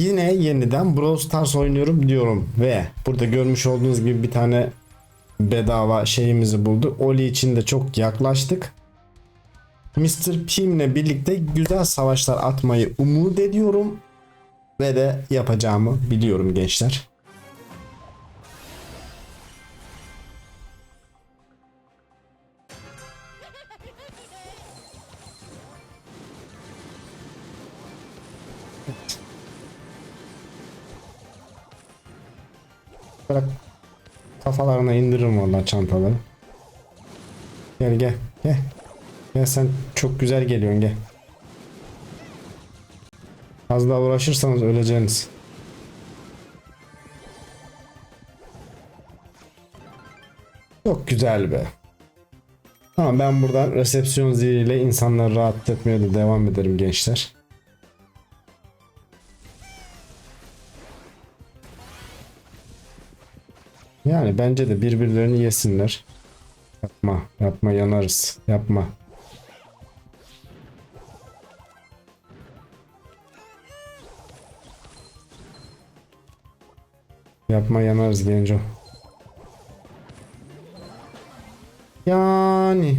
Yine yeniden Brawl Stars oynuyorum diyorum ve burada görmüş olduğunuz gibi bir tane bedava şeyimizi buldu. Oli için de çok yaklaştık. Mr. Pim'le birlikte güzel savaşlar atmayı umut ediyorum ve de yapacağımı biliyorum gençler. Bırak kafalarına indiririm onlar çantaları. Gel gel gel. Gel sen çok güzel geliyorsun gel. Az daha uğraşırsanız öleceksiniz. Çok güzel be. Tamam ben buradan resepsiyon ziliyle insanları rahatsız etmeye de devam ederim gençler. Bence de birbirlerini yesinler. Yapma, yapma yanarız. Yapma. Yapma yanarız genco. Yani.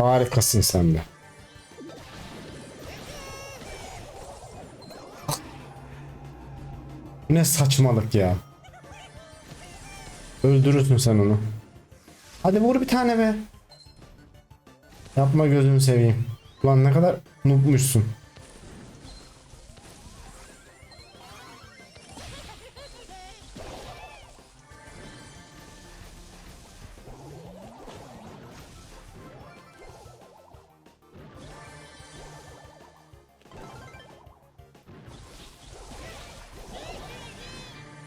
Harikasın sen de. Ne saçmalık ya. Öldürürsün sen onu. Hadi vur bir tane be. Yapma gözünü seveyim. Ulan ne kadar noobmuşsun.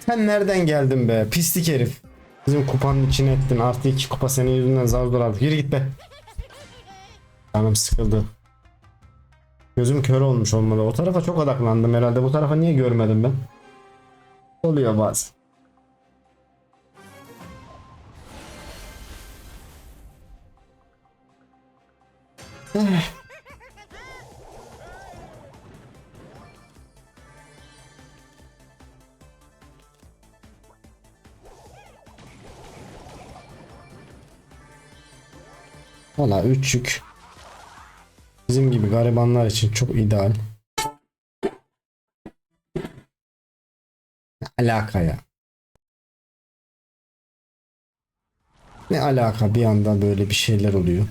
Sen nereden geldin be? Pislik herif. Bizim kupanın içine ettin. Artı iki kupa senin yüzünden zar zor aldık. Yürü git be. Canım sıkıldı. Gözüm kör olmuş olmalı. O tarafa çok odaklandım herhalde. Bu tarafa niye görmedim ben? Oluyor bazen. Eh. Valla 3 yük. Bizim gibi garibanlar için çok ideal. Ne alaka ya? Ne alaka bir anda böyle bir şeyler oluyor.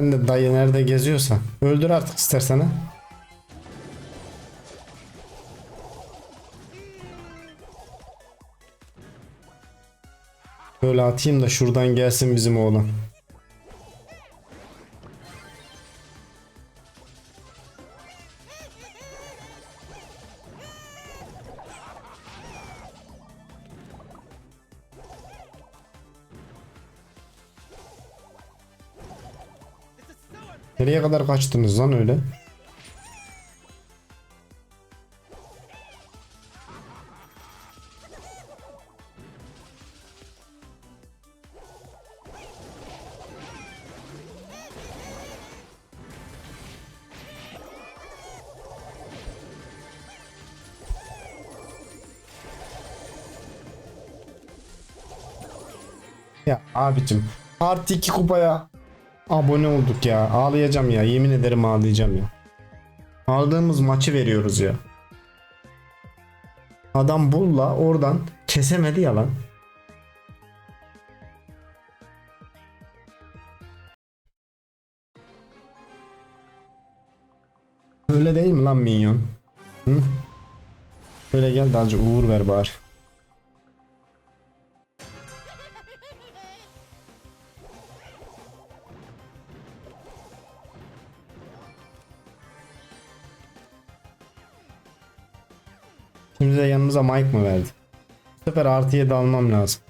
Sen de dayı nerede geziyorsan öldür artık istersen. Böyle atayım da şuradan gelsin bizim oğlan. Nereye kadar kaçtınız lan öyle? Ya abicim artı iki kupaya abone olduk ya. Ağlayacağım ya. Yemin ederim ağlayacağım ya. Aldığımız maçı veriyoruz ya. Adam bulla oradan kesemedi ya lan. Öyle değil mi lan minyon? Hı? Böyle gel de azıcık uğur ver bari. Şimdi de yanımıza Mike mı verdi? Bu sefer artı 7 almam lazım.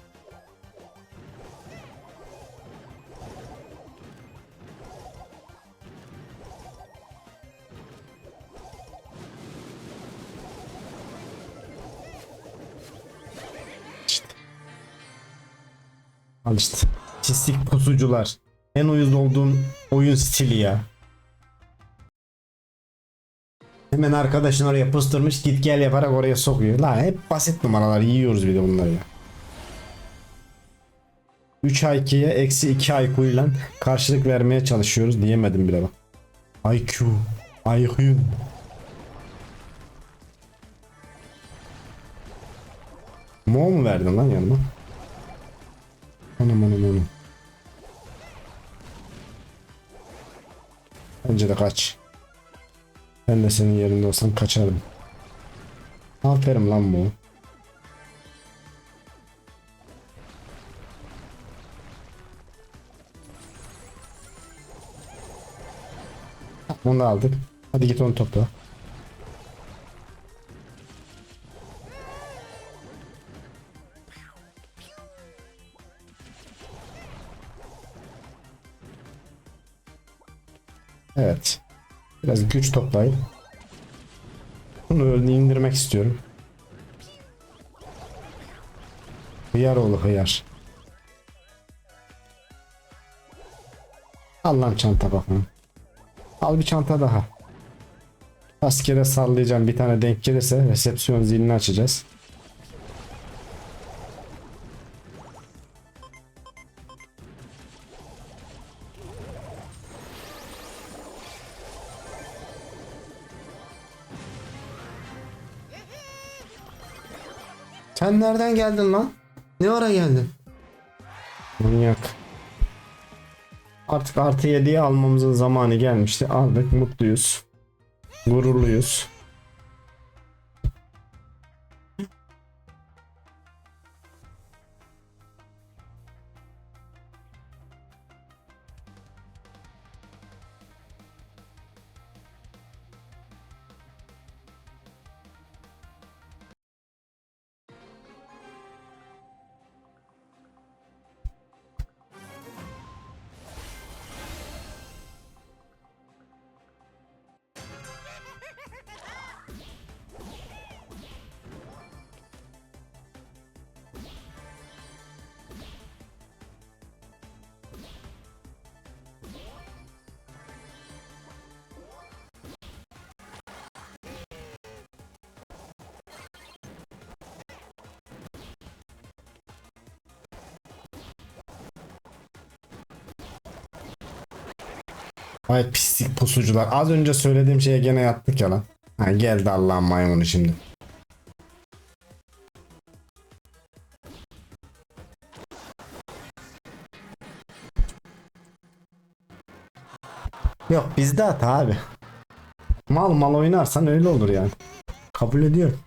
Al işte. Çistik pusucular. En uyuz olduğum oyun stili ya. Hemen arkadaşın oraya pıstırmış git gel yaparak oraya sokuyor. La hep basit numaralar yiyoruz bir de bunları ya. 3 IQ'ye eksi 2 IQ ile karşılık vermeye çalışıyoruz diyemedim bile bak. IQ. IQ. Mo mu verdin lan yanıma? Anam anam anam. Bence de kaç. Ben de senin yerinde olsam kaçardım. Aferin lan bu. Onu aldık. Hadi git onu topla. Evet. Biraz güç toplayın. Bunu indirmek istiyorum. Hıyar oğlu hıyar. Al lan çanta bakalım. Al bir çanta daha. Askere sallayacağım bir tane denk gelirse resepsiyon zilini açacağız. Sen nereden geldin lan? Ne ara geldin? Manyak. Artık artı 7'yi almamızın zamanı gelmişti. Aldık mutluyuz. Gururluyuz. Ay pislik pusucular. Az önce söylediğim şeye gene yattık ya lan. Ha geldi Allah'ın maymunu şimdi. Yok bizde hata abi. Mal mal oynarsan öyle olur yani. Kabul ediyorum.